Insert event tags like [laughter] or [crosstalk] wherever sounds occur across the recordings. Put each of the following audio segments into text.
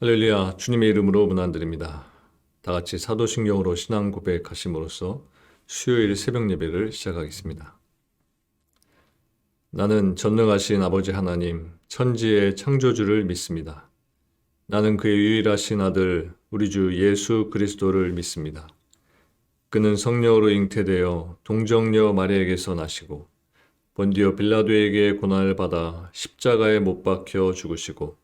할렐루야, 주님의 이름으로 문안드립니다. 다 같이 사도신경으로 신앙 고백하심으로써 수요일 새벽 예배를 시작하겠습니다. 나는 전능하신 아버지 하나님, 천지의 창조주를 믿습니다. 나는 그의 유일하신 아들, 우리 주 예수 그리스도를 믿습니다. 그는 성령으로 잉태되어 동정녀 마리에게서 나시고 본디오 빌라도에게 고난을 받아 십자가에 못 박혀 죽으시고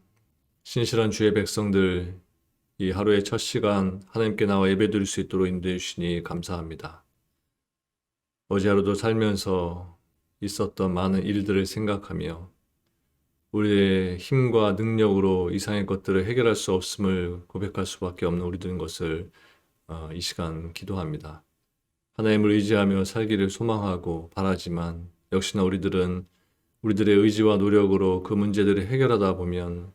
신실한 주의 백성들 이 하루의 첫 시간 하나님께 나와 예배드릴 수 있도록 인도해 주시니 감사합니다. 어제 하루도 살면서 있었던 많은 일들을 생각하며 우리의 힘과 능력으로 이상의 것들을 해결할 수 없음을 고백할 수밖에 없는 우리들인 것을 어, 이 시간 기도합니다. 하나님을 의지하며 살기를 소망하고 바라지만 역시나 우리들은 우리들의 의지와 노력으로 그 문제들을 해결하다 보면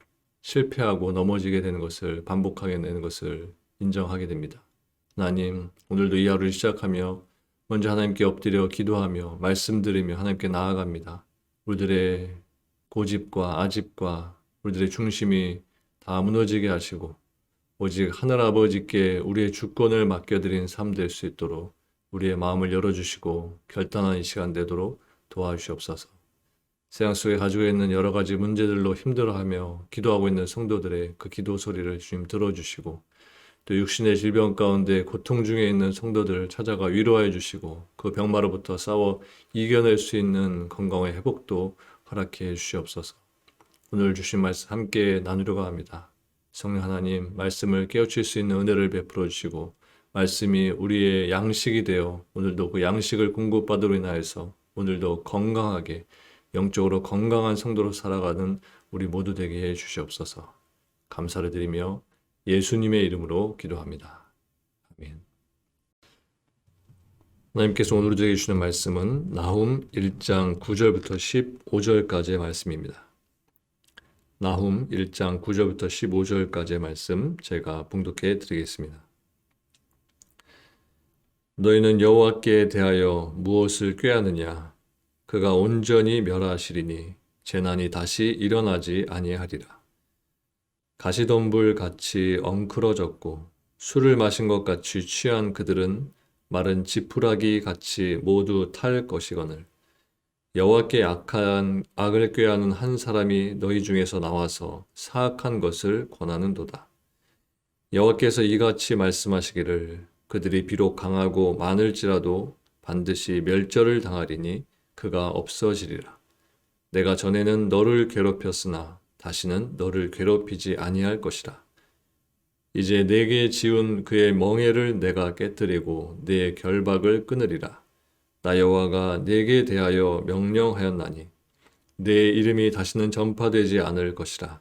실패하고 넘어지게 되는 것을 반복하게 되는 것을 인정하게 됩니다. 하나님, 오늘도 이 하루를 시작하며 먼저 하나님께 엎드려 기도하며 말씀드리며 하나님께 나아갑니다. 우리들의 고집과 아집과 우리들의 중심이 다 무너지게 하시고 오직 하늘 아버지께 우리의 주권을 맡겨드린 삶 될 수 있도록 우리의 마음을 열어주시고 결단한 이 시간 되도록 도와주시옵소서. 세상 속에 가지고 있는 여러 가지 문제들로 힘들어하며 기도하고 있는 성도들의 그 기도 소리를 주님 들어주시고 또 육신의 질병 가운데 고통 중에 있는 성도들을 찾아가 위로하여 주시고 그 병마로부터 싸워 이겨낼 수 있는 건강의 회복도 허락해 주시옵소서. 오늘 주신 말씀 함께 나누려고 합니다. 성령 하나님 말씀을 깨우칠 수 있는 은혜를 베풀어 주시고 말씀이 우리의 양식이 되어 오늘도 그 양식을 공급받으로 인하여서 오늘도 건강하게 영적으로 건강한 성도로 살아가는 우리 모두 되게 해 주시옵소서. 감사를 드리며 예수님의 이름으로 기도합니다. 아멘. 하나님께서 오늘 우리에게 주시는 말씀은 나훔 1장 9절부터 15절까지의 말씀입니다. 나훔 1장 9절부터 15절까지의 말씀 제가 봉독해 드리겠습니다. 너희는 여호와께 대하여 무엇을 꾀하느냐 그가 온전히 멸하시리니 재난이 다시 일어나지 아니하리라. 가시덤불 같이 엉클어졌고 술을 마신 것 같이 취한 그들은 마른 지푸라기 같이 모두 탈 것이거늘 여호와께 악한 악을 꾀하는 한 사람이 너희 중에서 나와서 사악한 것을 권하는도다. 여호와께서 이같이 말씀하시기를 그들이 비록 강하고 많을지라도 반드시 멸절을 당하리니 그가 없어지리라. 내가 전에는 너를 괴롭혔으나 다시는 너를 괴롭히지 아니할 것이라. 이제 내게 지은 그의 멍에를 내가 깨뜨리고 내 결박을 끊으리라. 나 여호와가 내게 대하여 명령하였나니 내 이름이 다시는 전파되지 않을 것이라.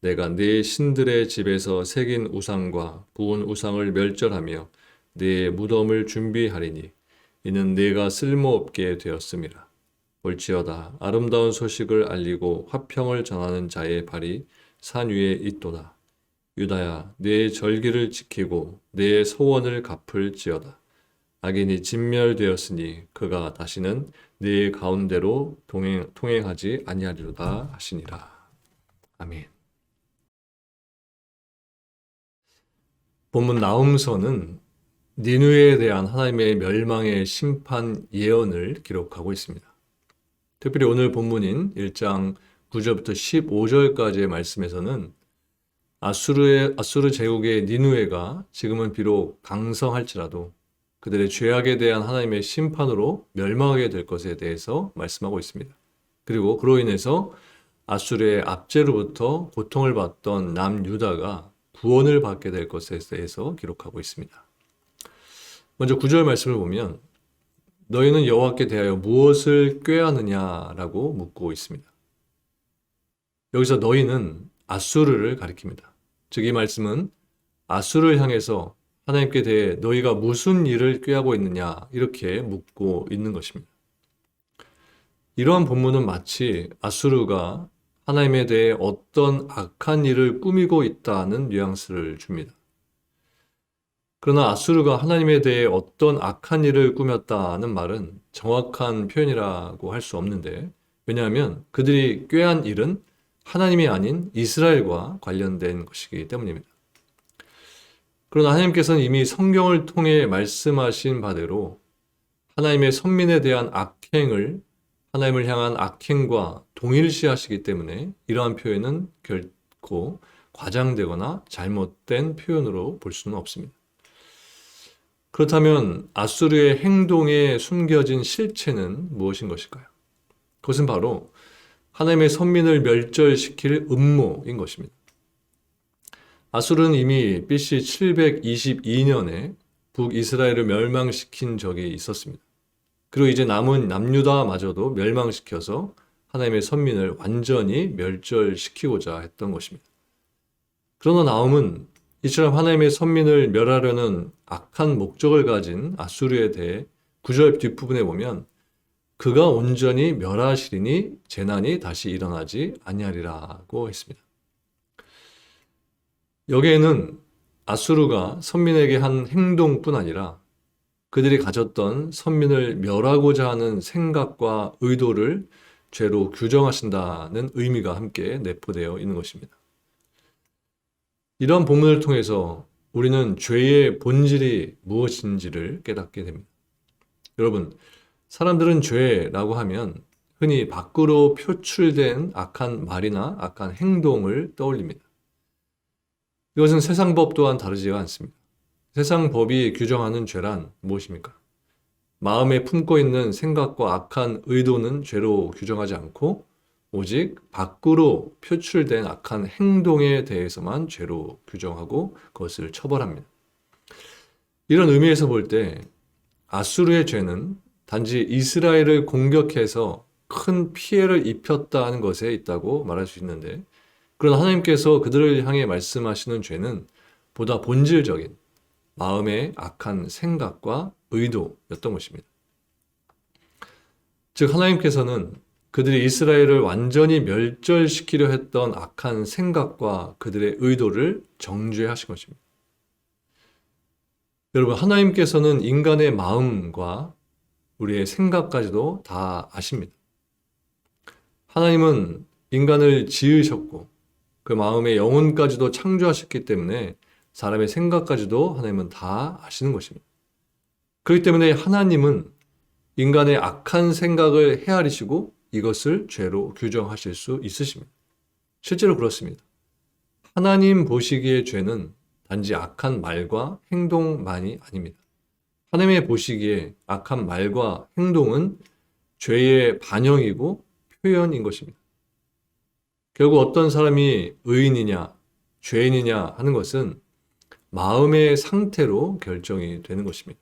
내가 내 신들의 집에서 새긴 우상과 부은 우상을 멸절하며 내 무덤을 준비하리니 이는 내가 쓸모없게 되었음이라. 볼지어다 아름다운 소식을 알리고 화평을 전하는 자의 발이 산 위에 있도다. 유다야 내 절기를 지키고 내 소원을 갚을지어다. 악인이 진멸되었으니 그가 다시는 네 가운데로 동행, 통행하지 아니하리로다 하시니라. 아멘. 본문 나움서는 니누에 대한 하나님의 멸망의 심판 예언을 기록하고 있습니다. 특별히 오늘 본문인 1장 9절부터 15절까지의 말씀에서는 아수르의 아수르 제국의 니누에가 지금은 비록 강성할지라도 그들의 죄악에 대한 하나님의 심판으로 멸망하게 될 것에 대해서 말씀하고 있습니다. 그리고 그로 인해서 아수르의 압제로부터 고통을 받던 남유다가 구원을 받게 될 것에 대해서 기록하고 있습니다. 먼저 구절 말씀을 보면 너희는 여호와께 대하여 무엇을 꾀하느냐라고 묻고 있습니다. 여기서 너희는 아수르를 가리킵니다. 즉 이 말씀은 아수를 향해서 하나님께 대해 너희가 무슨 일을 꾀하고 있느냐 이렇게 묻고 있는 것입니다. 이러한 본문은 마치 아수르가 하나님에 대해 어떤 악한 일을 꾸미고 있다는 뉘앙스를 줍니다. 그러나 아수르가 하나님에 대해 어떤 악한 일을 꾸몄다는 말은 정확한 표현이라고 할 수 없는데 왜냐하면 그들이 꾀한 일은 하나님이 아닌 이스라엘과 관련된 것이기 때문입니다. 그러나 하나님께서는 이미 성경을 통해 말씀하신 바대로 하나님의 선민에 대한 악행을 하나님을 향한 악행과 동일시하시기 때문에 이러한 표현은 결코 과장되거나 잘못된 표현으로 볼 수는 없습니다. 그렇다면 아수르의 행동에 숨겨진 실체는 무엇인 것일까요? 그것은 바로 하나님의 선민을 멸절시킬 음모인 것입니다. 아수르는 이미 BC 722년에 북이스라엘을 멸망시킨 적이 있었습니다. 그리고 이제 남은 남유다마저도 멸망시켜서 하나님의 선민을 완전히 멸절시키고자 했던 것입니다. 그러나 나움은 이처럼 하나님의 선민을 멸하려는 악한 목적을 가진 아수르에 대해 구절 뒷부분에 보면 그가 온전히 멸하시리니 재난이 다시 일어나지 아니하리라고 했습니다. 여기에는 아수르가 선민에게 한 행동뿐 아니라 그들이 가졌던 선민을 멸하고자 하는 생각과 의도를 죄로 규정하신다는 의미가 함께 내포되어 있는 것입니다. 이러한 본문을 통해서 우리는 죄의 본질이 무엇인지를 깨닫게 됩니다. 여러분, 사람들은 죄라고 하면 흔히 밖으로 표출된 악한 말이나 악한 행동을 떠올립니다. 이것은 세상 법 또한 다르지가 않습니다. 세상 법이 규정하는 죄란 무엇입니까? 마음에 품고 있는 생각과 악한 의도는 죄로 규정하지 않고 오직 밖으로 표출된 악한 행동에 대해서만 죄로 규정하고 그것을 처벌합니다. 이런 의미에서 볼 때 아수르의 죄는 단지 이스라엘을 공격해서 큰 피해를 입혔다는 것에 있다고 말할 수 있는데 그러나 하나님께서 그들을 향해 말씀하시는 죄는 보다 본질적인 마음의 악한 생각과 의도였던 것입니다. 즉 하나님께서는 그들이 이스라엘을 완전히 멸절시키려 했던 악한 생각과 그들의 의도를 정죄하신 것입니다. 여러분, 하나님께서는 인간의 마음과 우리의 생각까지도 다 아십니다. 하나님은 인간을 지으셨고 그 마음의 영혼까지도 창조하셨기 때문에 사람의 생각까지도 하나님은 다 아시는 것입니다. 그렇기 때문에 하나님은 인간의 악한 생각을 헤아리시고 이것을 죄로 규정하실 수 있으십니다. 실제로 그렇습니다. 하나님 보시기에 죄는 단지 악한 말과 행동만이 아닙니다. 하나님의 보시기에 악한 말과 행동은 죄의 반영이고 표현인 것입니다. 결국 어떤 사람이 의인이냐, 죄인이냐 하는 것은 마음의 상태로 결정이 되는 것입니다.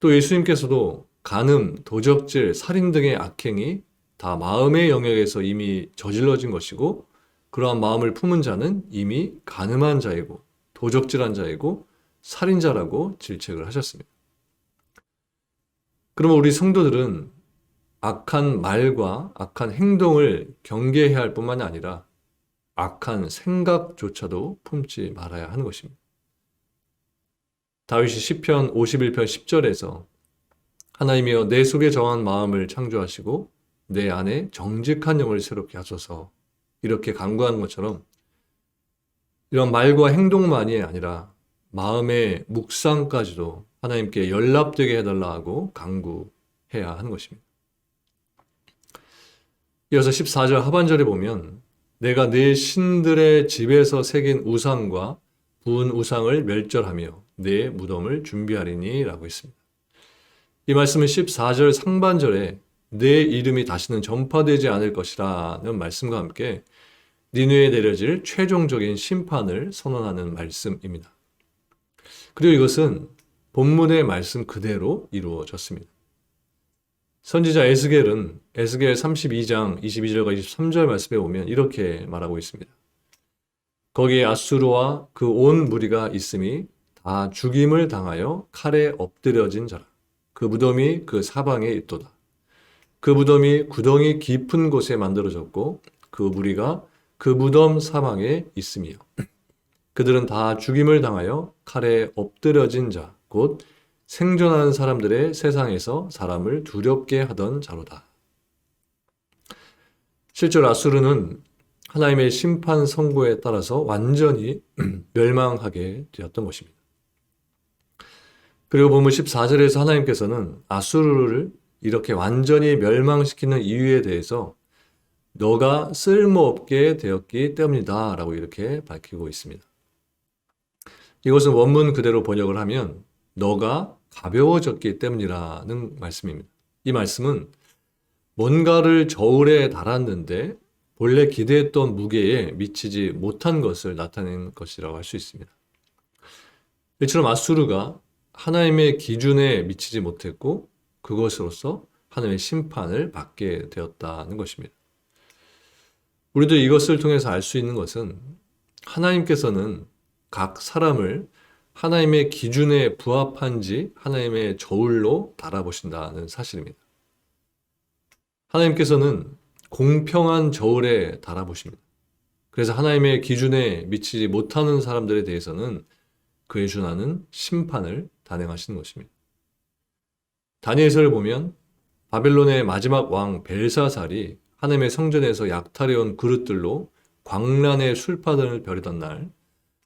또 예수님께서도 간음, 도적질, 살인 등의 악행이 다 마음의 영역에서 이미 저질러진 것이고 그러한 마음을 품은 자는 이미 간음한 자이고 도적질한 자이고 살인자라고 질책을 하셨습니다. 그러면 우리 성도들은 악한 말과 악한 행동을 경계해야 할 뿐만 아니라 악한 생각조차도 품지 말아야 하는 것입니다. 다윗이 시편 51편 10절에서 하나님이여 내 속에 정한 마음을 창조하시고 내 안에 정직한 영을 새롭게 하소서 이렇게 간구하는 것처럼 이런 말과 행동만이 아니라 마음의 묵상까지도 하나님께 연락되게 해달라 고 간구해야 하는 것입니다. 이어서 14절 하반절에 보면 내가 내 신들의 집에서 새긴 우상과 부은 우상을 멸절하며 내 무덤을 준비하리니 라고 했습니다. 이 말씀은 14절 상반절에 내 이름이 다시는 전파되지 않을 것이라는 말씀과 함께 니누에 내려질 최종적인 심판을 선언하는 말씀입니다. 그리고 이것은 본문의 말씀 그대로 이루어졌습니다. 선지자 에스겔은 에스겔 32장 22절과 23절 말씀에 보면 이렇게 말하고 있습니다. 거기에 아수르와 그 온 무리가 있음이 다 죽임을 당하여 칼에 엎드려진 자라. 그 무덤이 그 사방에 있도다. 그 무덤이 구덩이 깊은 곳에 만들어졌고 그 무리가 그 무덤 사방에 있음이요. 그들은 다 죽임을 당하여 칼에 엎드려진 자, 곧 생존하는 사람들의 세상에서 사람을 두렵게 하던 자로다. 실제로 아수르는 하나님의 심판 선고에 따라서 완전히 [clears throat] 멸망하게 되었던 것입니다. 그리고 보면 14절에서 하나님께서는 아수르를 이렇게 완전히 멸망시키는 이유에 대해서 너가 쓸모없게 되었기 때문이다 라고 이렇게 밝히고 있습니다. 이것은 원문 그대로 번역을 하면 너가 가벼워졌기 때문이라는 말씀입니다. 이 말씀은 뭔가를 저울에 달았는데 본래 기대했던 무게에 미치지 못한 것을 나타낸 것이라고 할 수 있습니다. 이처럼 아수르가 하나님의 기준에 미치지 못했고 그것으로서 하나님의 심판을 받게 되었다는 것입니다. 우리도 이것을 통해서 알 수 있는 것은 하나님께서는 각 사람을 하나님의 기준에 부합한지 하나님의 저울로 달아보신다는 사실입니다. 하나님께서는 공평한 저울에 달아보십니다. 그래서 하나님의 기준에 미치지 못하는 사람들에 대해서는 그에 준하는 심판을 단행하시는 것입니다. 다니엘서를 보면 바벨론의 마지막 왕 벨사살이 하나님의 성전에서 약탈해온 그릇들로 광란의 술파전을 벼르던 날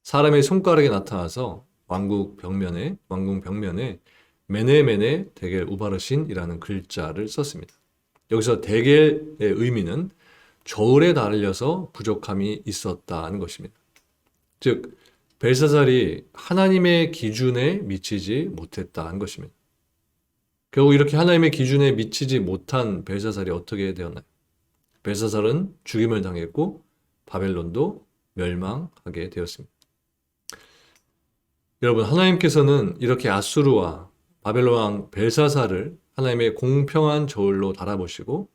사람의 손가락에 나타나서 왕국 벽면에 왕궁 벽면에 메네메네 대겔 우바르신이라는 글자를 썼습니다. 여기서 대겔의 의미는 저울에 달려서 부족함이 있었다는 것입니다. 즉 벨사살이 하나님의 기준에 미치지 못했다는 것입니다. 결국 이렇게 하나님의 기준에 미치지 못한 벨사살이 어떻게 되었나요? 벨사살은 죽임을 당했고 바벨론도 멸망하게 되었습니다. 여러분 하나님께서는 이렇게 아수르와 바벨론 왕 벨사살을 하나님의 공평한 저울로 달아보시고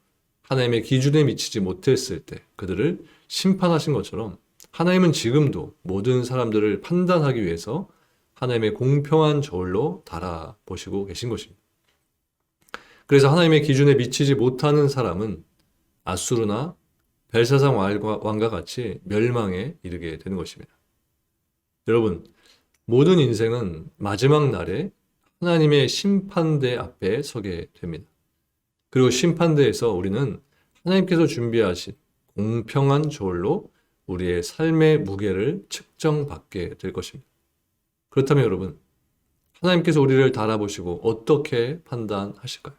하나님의 기준에 미치지 못했을 때 그들을 심판하신 것처럼 하나님은 지금도 모든 사람들을 판단하기 위해서 하나님의 공평한 저울로 달아보시고 계신 것입니다. 그래서 하나님의 기준에 미치지 못하는 사람은 아수르나 벨사상 왕과 같이 멸망에 이르게 되는 것입니다. 여러분, 모든 인생은 마지막 날에 하나님의 심판대 앞에 서게 됩니다. 그리고 심판대에서 우리는 하나님께서 준비하신 공평한 저울로 우리의 삶의 무게를 측정받게 될 것입니다. 그렇다면 여러분, 하나님께서 우리를 달아보시고 어떻게 판단하실까요?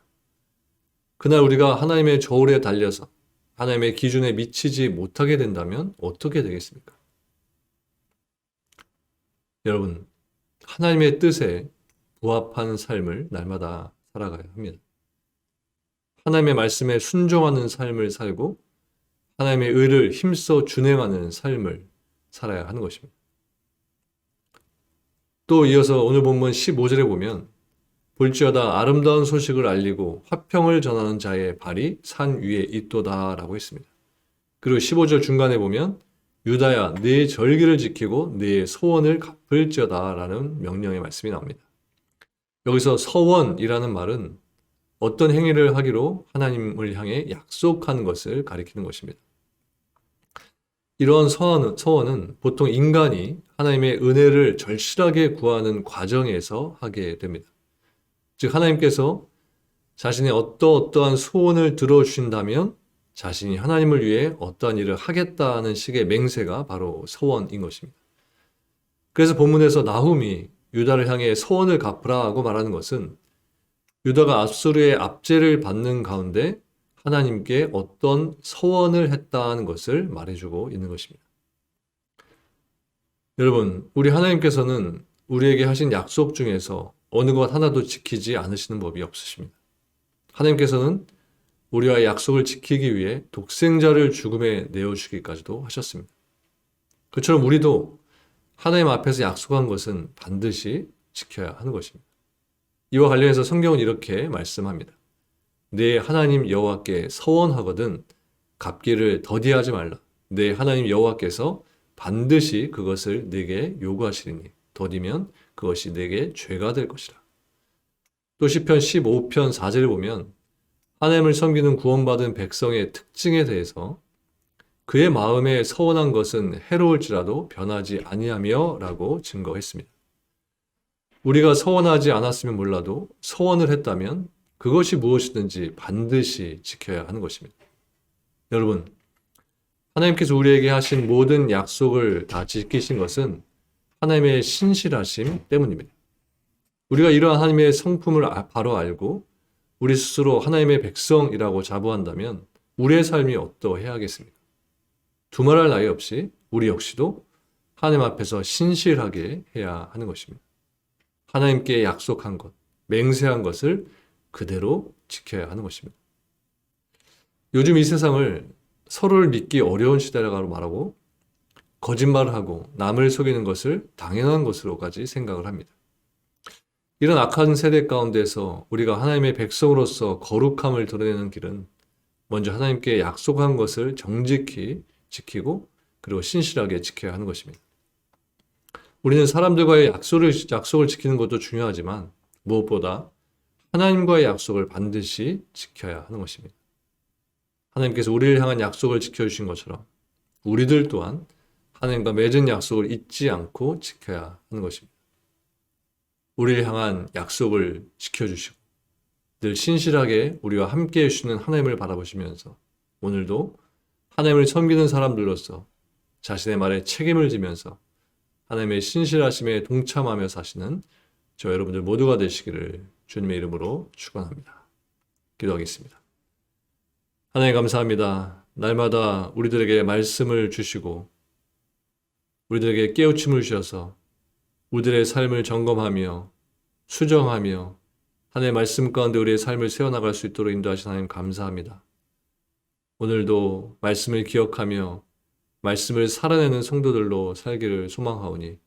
그날 우리가 하나님의 저울에 달려서 하나님의 기준에 미치지 못하게 된다면 어떻게 되겠습니까? 여러분, 하나님의 뜻에 부합한 삶을 날마다 살아가야 합니다. 하나님의 말씀에 순종하는 삶을 살고 하나님의 의를 힘써 준행하는 삶을 살아야 하는 것입니다. 또 이어서 오늘 본문 15절에 보면 볼지어다 아름다운 소식을 알리고 화평을 전하는 자의 발이 산 위에 있도다라고 했습니다. 그리고 15절 중간에 보면 유다야 네 절기를 지키고 네 소원을 갚을지어다라는 명령의 말씀이 나옵니다. 여기서 서원이라는 말은 어떤 행위를 하기로 하나님을 향해 약속하는 것을 가리키는 것입니다. 이러한 서원은, 서원은 보통 인간이 하나님의 은혜를 절실하게 구하는 과정에서 하게 됩니다. 즉, 하나님께서 자신의 어떠어떠한 소원을 들어주신다면 자신이 하나님을 위해 어떠한 일을 하겠다는 식의 맹세가 바로 서원인 것입니다. 그래서 본문에서 나훔이 유다를 향해 소원을 갚으라고 말하는 것은 유다가 압수르의 압제를 받는 가운데 하나님께 어떤 소원을 했다는 것을 말해주고 있는 것입니다. 여러분, 우리 하나님께서는 우리에게 하신 약속 중에서 어느 것 하나도 지키지 않으시는 법이 없으십니다. 하나님께서는 우리와 약속을 지키기 위해 독생자를 죽음에 내어주기까지도 하셨습니다. 그처럼 우리도 하나님 앞에서 약속한 것은 반드시 지켜야 하는 것입니다. 이와 관련해서 성경은 이렇게 말씀합니다. 내 하나님 여호와께 서원하거든 갚기를 더디하지 말라. 내 하나님 여호와께서 반드시 그것을 내게 요구하시리니 더디면 그것이 내게 죄가 될 것이라. 또 시편 15편 4절을 보면 하나님을 섬기는 구원받은 백성의 특징에 대해서 그의 마음에 서원한 것은 해로울지라도 변하지 아니하며라고 증거했습니다. 우리가 서원하지 않았으면 몰라도 서원을 했다면 그것이 무엇이든지 반드시 지켜야 하는 것입니다. 여러분, 하나님께서 우리에게 하신 모든 약속을 다 지키신 것은 하나님의 신실하심 때문입니다. 우리가 이러한 하나님의 성품을 아- 바로 알고 우리 스스로 하나님의 백성이라고 자부한다면 우리의 삶이 어떠해야겠습니까? 두말할 나위 없이 우리 역시도 하나님 앞에서 신실하게 해야 하는 것입니다. 하나님께 약속한 것, 맹세한 것을 그대로 지켜야 하는 것입니다. 요즘 이 세상을 서로를 믿기 어려운 시대라고 말하고 거짓말을 하고 남을 속이는 것을 당연한 것으로까지 생각을 합니다. 이런 악한 세대 가운데서 우리가 하나님의 백성으로서 거룩함을 드러내는 길은 먼저 하나님께 약속한 것을 정직히 지키고 그리고 신실하게 지켜야 하는 것입니다. 우리는 사람들과의 약속을, 약속을 지키는 것도 중요하지만 무엇보다 하나님과의 약속을 반드시 지켜야 하는 것입니다. 하나님께서 우리를 향한 약속을 지켜주신 것처럼 우리들 또한 하나님과 맺은 약속을 잊지 않고 지켜야 하는 것입니다. 우리를 향한 약속을 지켜주시고 늘 신실하게 우리와 함께 해주시는 하나님을 바라보시면서 오늘도 하나님을 섬기는 사람들로서 자신의 말에 책임을 지면서 하나님의 신실하심에 동참하며 사시는 저 여러분들 모두가 되시기를 주님의 이름으로 축원합니다. 기도하겠습니다. 하나님 감사합니다. 날마다 우리들에게 말씀을 주시고 우리들에게 깨우침을 주셔서 우리들의 삶을 점검하며 수정하며 하나님의 말씀 가운데 우리의 삶을 세워나갈 수 있도록 인도하신 하나님 감사합니다. 오늘도 말씀을 기억하며 말씀을 살아내는 성도들로 살기를 소망하오니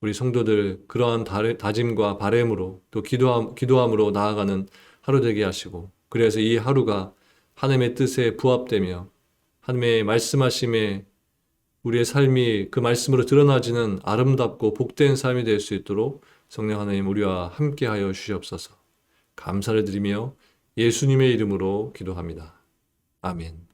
우리 성도들 그러한 다- 다짐과 바램으로 또 기도함, 기도함으로 나아가는 하루 되게 하시고 그래서 이 하루가 하나님의 뜻에 부합되며 하나님의 말씀하심에 우리의 삶이 그 말씀으로 드러나지는 아름답고 복된 삶이 될 수 있도록 성령 하나님 우리와 함께하여 주시옵소서. 감사를 드리며 예수님의 이름으로 기도합니다. 아멘.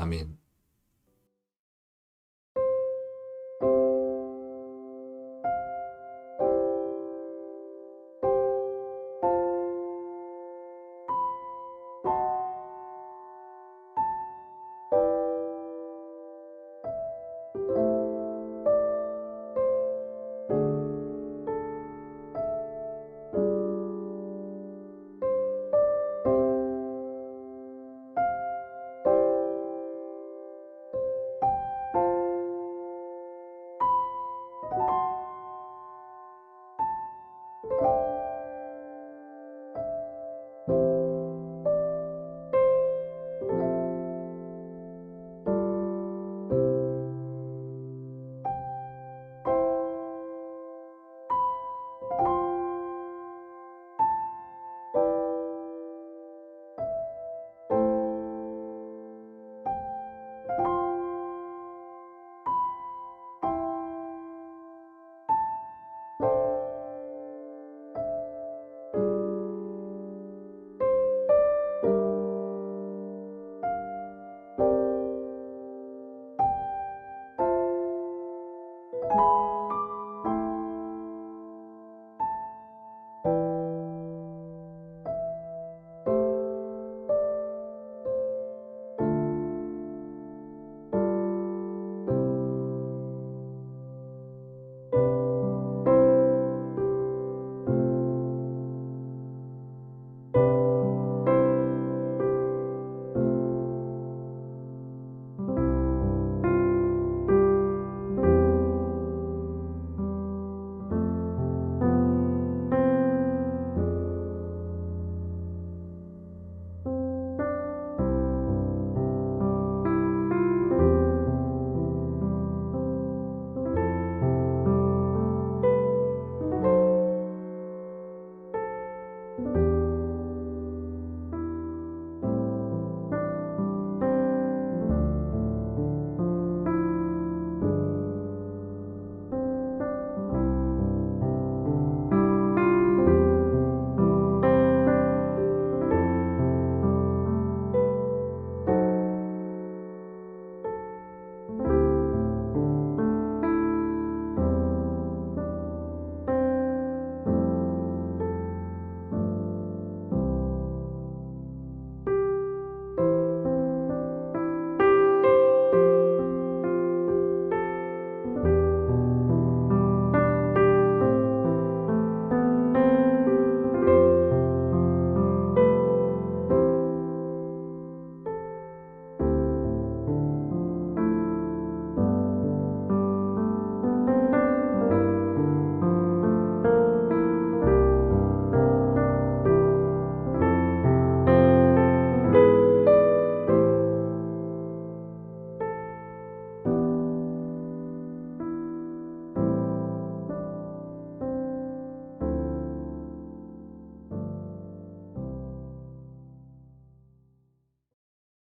아멘.